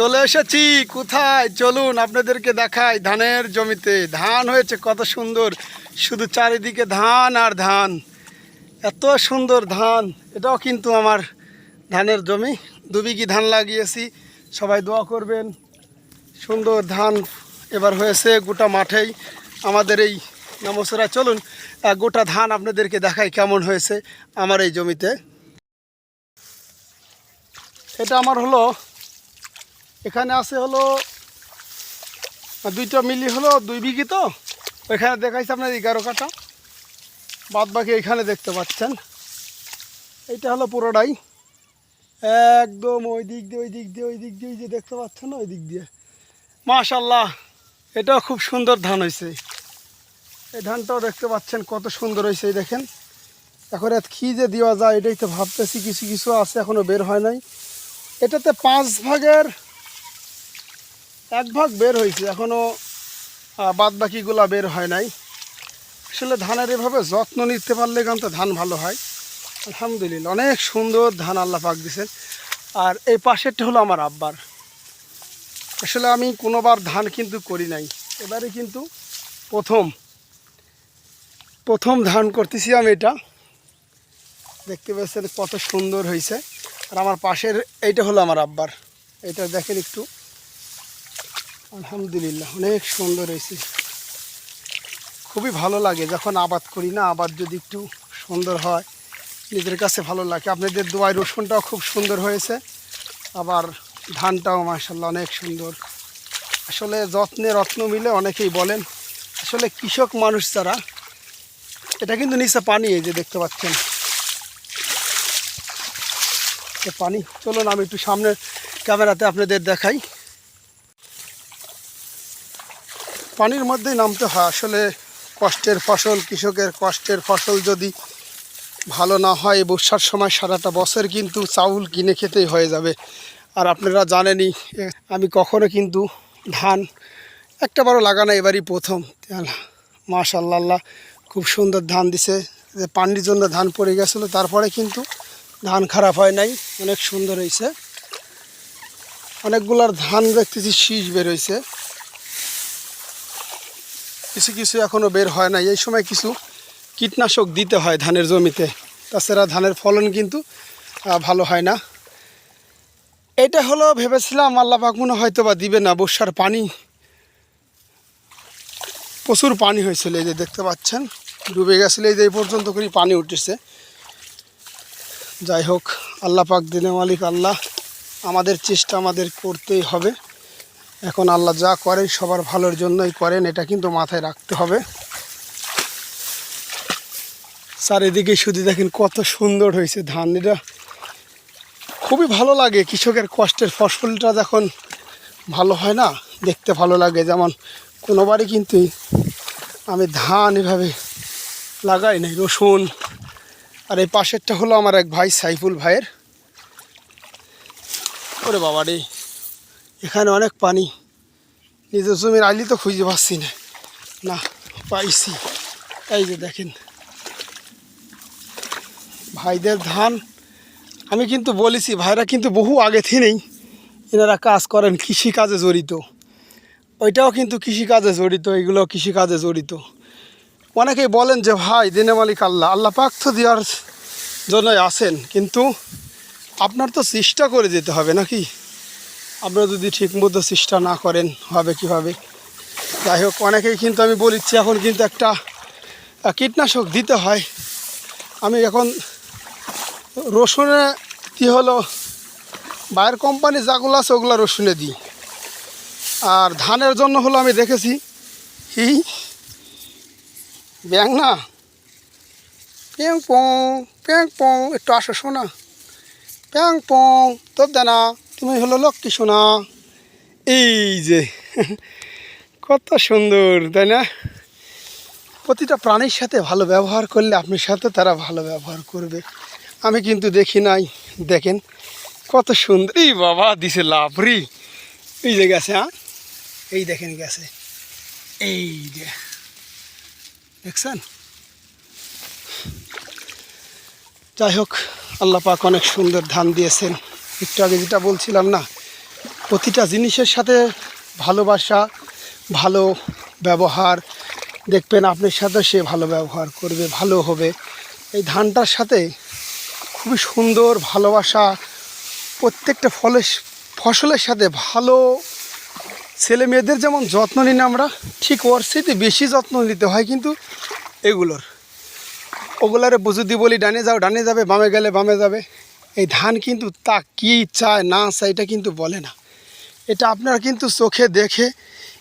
চলে এসেছি। কোথায়? চলুন আপনাদেরকে দেখাই ধানের জমিতে। ধান হয়েছে কত সুন্দর। শুধু চারিদিকে ধান আর ধান। এত সুন্দর ধান। এটাও কিন্তু আমার ধানের জমি। দু বিঘি ধান লাগিয়েছি। সবাই দোয়া করবেন। সুন্দর ধান এবার হয়েছে গোটা মাঠেই। আমাদের এই নমসরা, চলুন গোটা ধান আপনাদেরকে দেখাই কেমন হয়েছে আমার এই জমিতে। এটা আমার হলো এখানে আছে হলো, দুইটা মিলি হলো, দুই বিঘি তো। ওইখানে দেখাইছে আপনার এগারো কাটা বাদ বাকি এখানে দেখতে পাচ্ছেন। এইটা হলো পুরোটাই একদম ওই দিক দিয়ে, ওই দিক দিয়ে, ওই দিক দিয়ে যে দেখতে পাচ্ছেন ওই দিক দিয়ে। মাশাল্লাহ এটাও খুব সুন্দর ধান হয়েছে এই ধানটাও দেখতে পাচ্ছেন কত সুন্দর হয়েছে এই দেখেন। এখন এত কী যে দেওয়া যায়, এটাই তো ভাবতেছি, কিছু কিছু আছে এখনও বের হয় নাই। এটাতে পাঁচ ভাগের এক ভাগ বের হয়েছে এখনও বাদ বাকিগুলা বের হয় নাই। আসলে ধানের এভাবে যত্ন নিতে পারলে কিন্তু ধান ভালো হয়। আলহামদুলিল্লাহ, অনেক সুন্দর ধান আল্লাহ পাক দিছেন। আর এই পাশেরটা হলো আমার আব্বার। আসলে আমি কোনোবার ধান কিন্তু করি নাই। এবারে কিন্তু প্রথম প্রথম ধান করতেছি আমি এটা। দেখতে পাচ্ছেন কত সুন্দর হয়েছে। আর আমার পাশের, এইটা হলো আমার আব্বার। এটা দেখেন একটু। আলহামদুলিল্লাহ, অনেক সুন্দর হয়েছে। খুবই ভালো লাগে যখন আবাদ করি না, আবাদ যদি একটু সুন্দর হয়, নিজের কাছে ভালো লাগে। আপনাদের দোয়াই রসুনটাও খুব সুন্দর হয়েছে, আবার ধানটাও মাসাল্লাহ অনেক সুন্দর। আসলে যত্নে রত্ন মিলে অনেকেই বলেন, আসলে কৃষক মানুষ যারা, এটা কিন্তু নিচে পানি, এই যে দেখতে পাচ্ছেন। পানি, চলুন আমি একটু সামনের ক্যামেরাতে আপনাদের দেখাই। পানির মধ্যেই নামতে হয়। আসলে কষ্টের ফসল, কৃষকের কষ্টের ফসল যদি ভালো না হয় বর্ষার সময় সারাটা বছর কিন্তু চাউল কিনে খেতেই হয়ে যাবে। আর আপনারা জানেনই আমি কখনো কিন্তু ধান একটা বড় লাগানো, এবারই প্রথম। মাশাল্লাহ খুব সুন্দর ধান দিছে। যে পানির জন্য ধান পড়ে গেছিল, তারপরে কিন্তু ধান খারাপ হয় নাই। অনেক সুন্দর হয়েছে অনেকগুলার ধান দেখতেছি শীষ বের হয়েছে কিছু কিছু এখনও বের হয় না এই সময় কিছু কীটনাশক দিতে হয় ধানের জমিতে। তাছাড়া ধানের ফলন কিন্তু ভালো হয় না। এটা হলো ভেবেছিলাম, আল্লাহ মনে হয়তো বা দিবে না। বর্ষার পানি, প্রচুর পানি হয়েছিল, এই যে দেখতে পাচ্ছেন, ডুবে গেছিল, এই যে এই পর্যন্ত করে পানি উঠেছে। যাই হোক, আল্লাহ পাক দিনে মালিক আল্লাহ, আমাদের চেষ্টা আমাদের করতেই হবে। এখন আল্লাহ যা করেন, সবার ভালোর জন্যই করেন, এটা কিন্তু মাথায় রাখতে হবে। চারিদিকে শুধু দেখেন কত সুন্দর হয়েছে ধান, এটা খুবই ভালো লাগে। কৃষকের কষ্টের ফসলটা যখন ভালো হয় না, দেখতে ভালো লাগে। যেমন কোনোবারই কিন্তু আমি ধান এভাবে লাগাই নাই, রসুন, আর এই পাশেরটা হলো আমার এক ভাই, সাইফুল ভাইয়ের। ওরে বাবা রে এখানে অনেক পানি। নিজের জমির আইলি তো খুঁজে পাচ্ছি না। না, পাইছি। এই যে দেখেন। ভাইদের ধান, আমি কিন্তু বলেছি, ভাইরা কিন্তু বহু আগে থেকেই এনারা কাজ করেন কৃষিকাজে জড়িত। ওইটাও কিন্তু কৃষিকাজে জড়িত, এগুলো কৃষিকাজে জড়িত। অনেকেই বলেন যে, ভাই, দিনে মালিক আল্লাহ আল্লাহ পাক তো দেওয়ার জন্যই আসেন কিন্তু আপনার তো চেষ্টা করে যেতে হবে নাকি? আপনারা যদি ঠিকমতো চেষ্টা না করেন, হবে কীভাবে? যাই হোক, অনেকেই কিন্তু আমি বলিচ্ছি, এখন কিন্তু একটা কীটনাশক দিতে হয়। আমি এখন রসুনে কী হলো, বাইরের কোম্পানি যাগুলো আছে, ওগুলো রসুনে দিই। আর ধানের জন্য হলো আমি দেখেছি, হি ব্যাং না। প্যাং পং প্যাং পং একটু আসো শোনা। প্যাং পং তোর দেনা তুমি হলো লক্ষ্মী সোনা। এই যে, কত সুন্দর, তাই না? প্রতিটা প্রাণীর সাথে ভালো ব্যবহার করলে আপনার সাথে তারা ভালো ব্যবহার করবে। আমি কিন্তু দেখি নাই, দেখেন, কত সুন্দর। এই বাবা, দিছে লাভরি এই যে গেছে হ্যাঁ? এই দেখেন গেছে। এই যে, দেখছেন? যাই হোক, আল্লাহ পাক অনেক সুন্দর ধান দিয়েছেন। একটু আগে যেটা বলছিলাম না, প্রতিটা জিনিসের সাথে ভালোবাসা, ভালো ব্যবহার, দেখবেন আপনার সাথে সে ভালো ব্যবহার করবে, ভালো হবে। এই ধানটার সাথে খুবই সুন্দর ভালোবাসা, প্রত্যেকটা ফলের ফসলের সাথে ভালো ছেলে মেয়েদের যেমন যত্ন নিই না আমরা, ঠিক ওর সাথে বেশি যত্ন নিতে হয় কিন্তু এগুলোর। ওগুলারে যদি বলি, ডানে যাও, ডানে যাবে, বামে গেলে বামে যাবে। এই ধান কিন্তু তা কী চায় না এটা কিন্তু বলে না। এটা আপনারা কিন্তু চোখে দেখে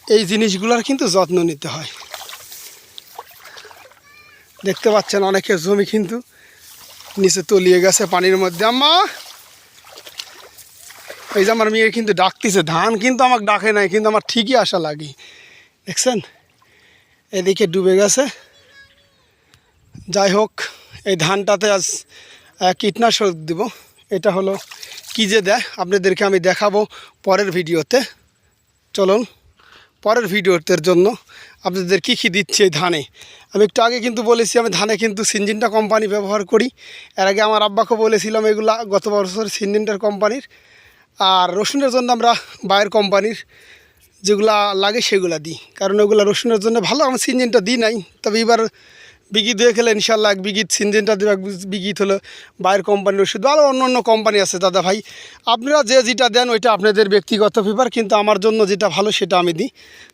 এই জিনিসগুলোর কিন্তু যত্ন নিতে হয়। দেখতে পাচ্ছেন অনেকের জমি কিন্তু নিচে তলিয়ে গেছে পানির মধ্যে। আম্মা! এই যে আমার মেয়ে কিন্তু ডাকতেছে। ধান কিন্তু আমাকে ডাকে নাই, কিন্তু আমার ঠিকই আশা লাগে। দেখছেন? এদিকে ডুবে গেছে। যাই হোক, এই ধানটাতে আজ কীটনাশক দিব। এটা হলো কী যে দেয়, আপনাদেরকে আমি দেখাবো পরের ভিডিওতে। চলুন, পরের ভিডিওতের জন্য আপনাদের কী কী দিচ্ছে এই ধানে। আমি একটু আগে কিন্তু বলেছি, আমি ধানে কিন্তু সিনজিনটা কোম্পানি ব্যবহার করি। এর আগে আমার আব্বাকে বলেছিলাম এগুলা গত বছর সিনজিনটার কোম্পানির। আর রসুনের জন্য আমরা বায়ের কোম্পানির যেগুলা লাগে সেগুলা দিই। কারণ ওগুলো রসুনের জন্য ভালো আমার সিনজিনটা দিই নাই। তবে এবার বিগি দিয়ে খেলে ইনশাল্লাহ এক বিগিত সিনজেনটা দেবে এক বিগিত হলো বাইরের কোম্পানির ওষুধ। আরও অন্য অন্য কোম্পানি আছে দাদা ভাই। আপনারা যে যেটা দেন, ওইটা আপনাদের ব্যক্তিগত ব্যাপার, কিন্তু আমার জন্য যেটা ভালো সেটা আমি দিই।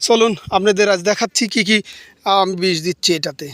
চলুন, আপনাদের আজ দেখাচ্ছি কি কি বিষ দিচ্ছি এটাতে।